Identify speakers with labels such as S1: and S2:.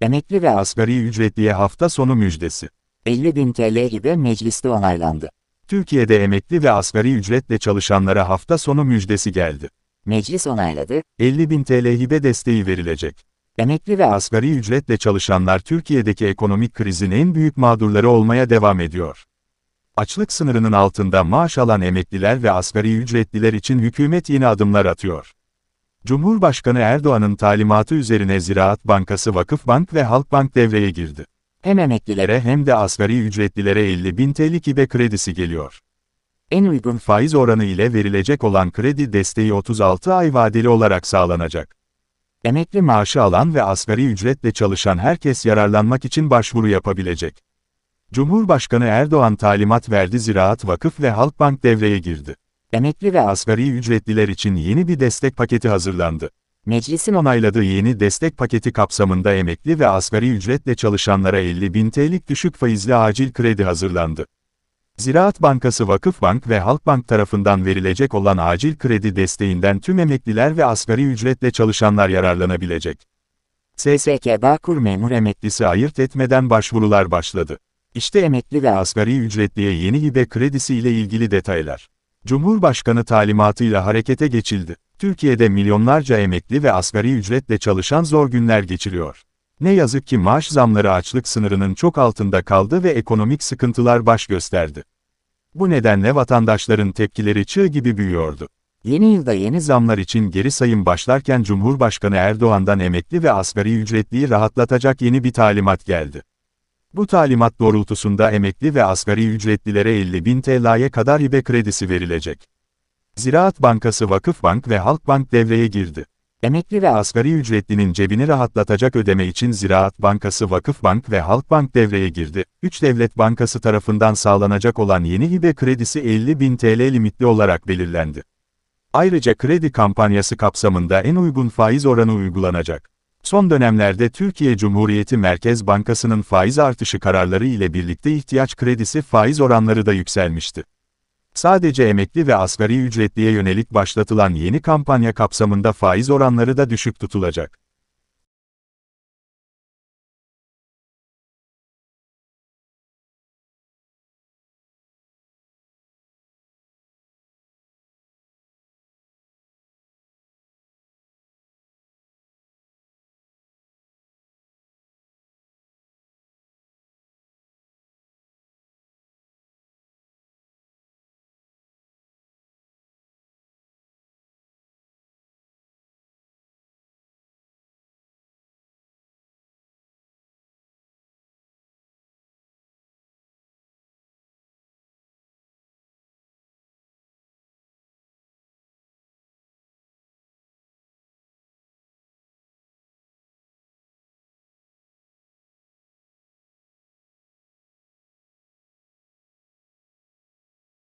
S1: Emekli ve asgari ücretliye hafta sonu müjdesi. 50 bin TL gibi mecliste onaylandı. Türkiye'de emekli ve asgari ücretle çalışanlara hafta sonu müjdesi geldi. Meclis onayladı, 50 bin TL hibe desteği verilecek. Emekli ve asgari ücretle çalışanlar Türkiye'deki ekonomik krizin en büyük mağdurları olmaya devam ediyor. Açlık sınırının altında maaş alan emekliler ve asgari ücretliler için hükümet yeni adımlar atıyor. Cumhurbaşkanı Erdoğan'ın talimatı üzerine Ziraat Bankası Vakıfbank ve Halkbank devreye girdi. Hem emeklilere hem de asgari ücretlilere 50 bin TL hibe kredisi geliyor. En uygun faiz oranı ile verilecek olan kredi desteği 36 ay vadeli olarak sağlanacak. Emekli maaşı alan ve asgari ücretle çalışan herkes yararlanmak için başvuru yapabilecek. Cumhurbaşkanı Erdoğan talimat verdi Ziraat Vakıf ve Halkbank devreye girdi. Emekli ve asgari ücretliler için yeni bir destek paketi hazırlandı. Meclisin onayladığı yeni destek paketi kapsamında emekli ve asgari ücretle çalışanlara 50 bin TL'lik düşük faizli acil kredi hazırlandı. Ziraat Bankası Vakıfbank ve Halkbank tarafından verilecek olan acil kredi desteğinden tüm emekliler ve asgari ücretle çalışanlar yararlanabilecek. SSK Bağkur memur emeklisi ayırt etmeden başvurular başladı. İşte emekli ve asgari ücretliye yeni hibe kredisi ile ilgili detaylar. Cumhurbaşkanı talimatıyla harekete geçildi. Türkiye'de milyonlarca emekli ve asgari ücretle çalışan zor günler geçiriyor. Ne yazık ki maaş zamları açlık sınırının çok altında kaldı ve ekonomik sıkıntılar baş gösterdi. Bu nedenle vatandaşların tepkileri çığ gibi büyüyordu. Yeni yılda yeni zamlar için geri sayım başlarken Cumhurbaşkanı Erdoğan'dan emekli ve asgari ücretliyi rahatlatacak yeni bir talimat geldi. Bu talimat doğrultusunda emekli ve asgari ücretlilere 50 bin TL'ye kadar hibe kredisi verilecek. Ziraat Bankası Vakıfbank ve Halkbank devreye girdi. Emekli ve asgari ücretlinin cebini rahatlatacak ödeme için Ziraat Bankası Vakıfbank ve Halkbank devreye girdi. Üç devlet bankası tarafından sağlanacak olan yeni hibe kredisi 50 bin TL limitli olarak belirlendi. Ayrıca kredi kampanyası kapsamında en uygun faiz oranı uygulanacak. Son dönemlerde Türkiye Cumhuriyeti Merkez Bankası'nın faiz artışı kararları ile birlikte ihtiyaç kredisi faiz oranları da yükselmişti. Sadece emekli ve asgari ücretliye yönelik başlatılan yeni kampanya kapsamında faiz oranları da düşük tutulacak.